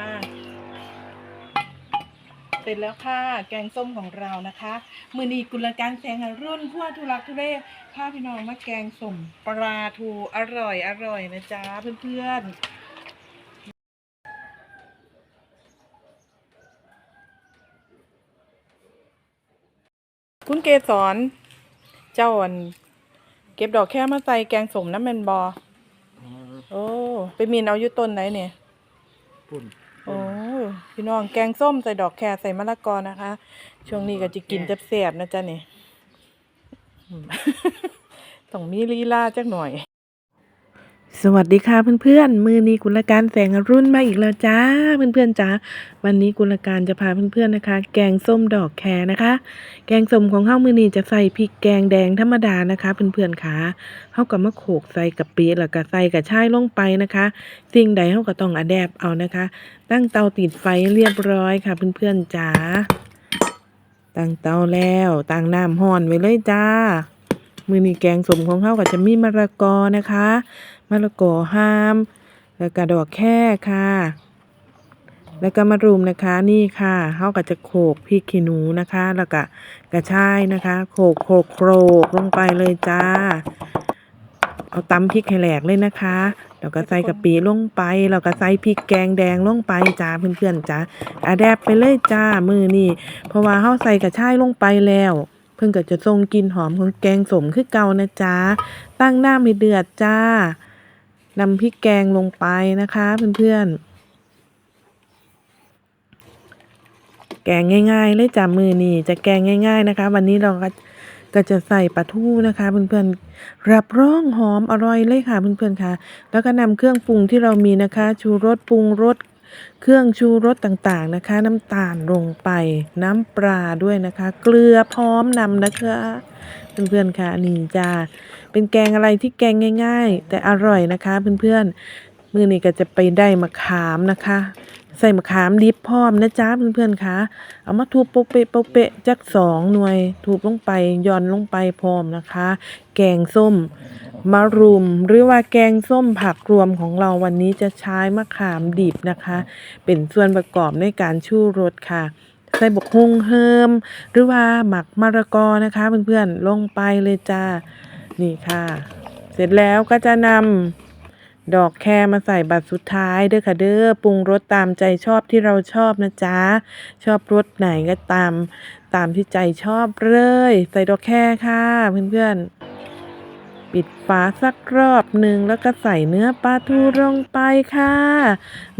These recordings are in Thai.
มาเสร็จแล้วค่ะ แกงส้มของเรานะคะ มือนีกุลการแสงอรุ่นทั่วทุลักทุเลพาพี่น้องมาแกงส้มปลาทูอร่อยอร่อยนะจ๊ะเพื่อนๆคุณเกสรเจ้าอัน เก็บดอกแค่มาใส่แกงส้มน้ำแมนบอโอ้ ไปมีนเอาอยู่ต้นไหนเนี่ยปุ่น โอ้พี่น้องแกงส้มใส่ดอกแครใส่มะละกอนะคะ ช่วงนี้ก็จะกินแซ่บๆนะจ๊ะนี่ ต้องมีลีลาจักหน่อย สวัสดีค่ะเพื่อนๆ มือนี้กุลการแสงอรุ่นมาอีกแล้วจ้าเพื่อนๆจ้าวันนี้กุลการจะพาเพื่อนๆนะคะ แกงส้มดอกแครนะคะ แกงส้มของเฮามือนี้จะใส่พริกแกงแดงธรรมดานะคะเพื่อนๆค่ะเฮาก็มาโขกใส่กะปิแล้วก็ใส่กระชายลงไปนะคะ สิ่งใดเฮาก็ต้องอแดปเอานะคะ ตั้งเตาติดไฟเรียบร้อยค่ะเพื่อนๆจ๋าตั้งเตาแล้วตั้งน้ำห้อนไว้เลยจ้า มือนี้แกงสมของเขาก็จะมีมะละกอนะคะมะละกอห้าม แล้วก็ดอกแค่ค่ะ แล้วก็มะรุมนะคะนี่ค่ะเขาก็จะโขกพริกขี้หนูนะคะ แล้วก็กระชายนะคะโขกโขกโขกลงไปเลยจ้า เอาตำพริกให้แหลกเลยนะคะแล้วก็ใส่กะปิลงไปแล้วก็ใส่พริกแกงแดงลงไปจ้าเพื่อนๆจ้าอาแดบไปเลยจ้ามือนี่เพราะว่าเฮาใส่กระชายลงไปแล้ว พิ่งก็จะทรงกลิ่นหอมของแกงสมคือเก่านะจ๊ะ ตั้งน้ำให้เดือดจ้านำพริกแกงลงไปนะคะเพื่อนๆ แกงง่ายๆ เลยจ้ามือนี่จะแกงง่าย ๆนะคะ วันนี้เราก็ก็จะใส่ปลาทูนะคะเพื่อนๆ รับรองหอมอร่อยเลยค่ะเพื่อนๆค่ะ แล้วก็นำเครื่องปรุงที่เรามีนะคะ ชูรสปรุงรส เครื่องชูรสต่างๆนะคะ น้ำตาลลงไป น้ำปลาด้วยนะคะ เกลือพร้อมนำนะคะเพื่อนๆค่ะนี่จ้าเป็นแกงอะไรที่แกงง่าย ๆ แต่อร่อยนะคะ เพื่อนๆมือนี้ก็จะไปได้มะขามนะคะ ใส่มะขามดิบพร้อมนะจ๊ะเพื่อนๆค่ะเอามาทุบโปะเปะโปะเปะจักสองหน่วยทุบลงไปย่อนลงไปพร้อมนะคะ แกงส้มมะรุม หรือว่าแกงส้มผักรวมของเราวันนี้จะใช้มะขามดิบนะคะ เป็นส่วนประกอบในการชูรสค่ะใส่บกฮงเฮิม หรือว่าหมักมะระกอนะคะเพื่อนๆลงไปเลยจ้านี่ค่ะ เสร็จแล้วก็จะนำ ดอกแครมาใส่บัตรสุดท้ายเด้อค่ะเด้อปรุงรสตามใจชอบที่เราชอบนะจ๊ะ ชอบรสไหนก็ตามตามที่ใจชอบเลย ใส่ดอกแครค่ะเพื่อนๆ ปิดฝาสักรอบหนึ่งแล้วก็ใส่เนื้อปลาทูลงไปค่ะ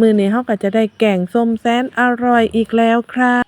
มือนี้เขาก็จะได้แกงส้มแสนอร่อยอีกแล้วค่ะ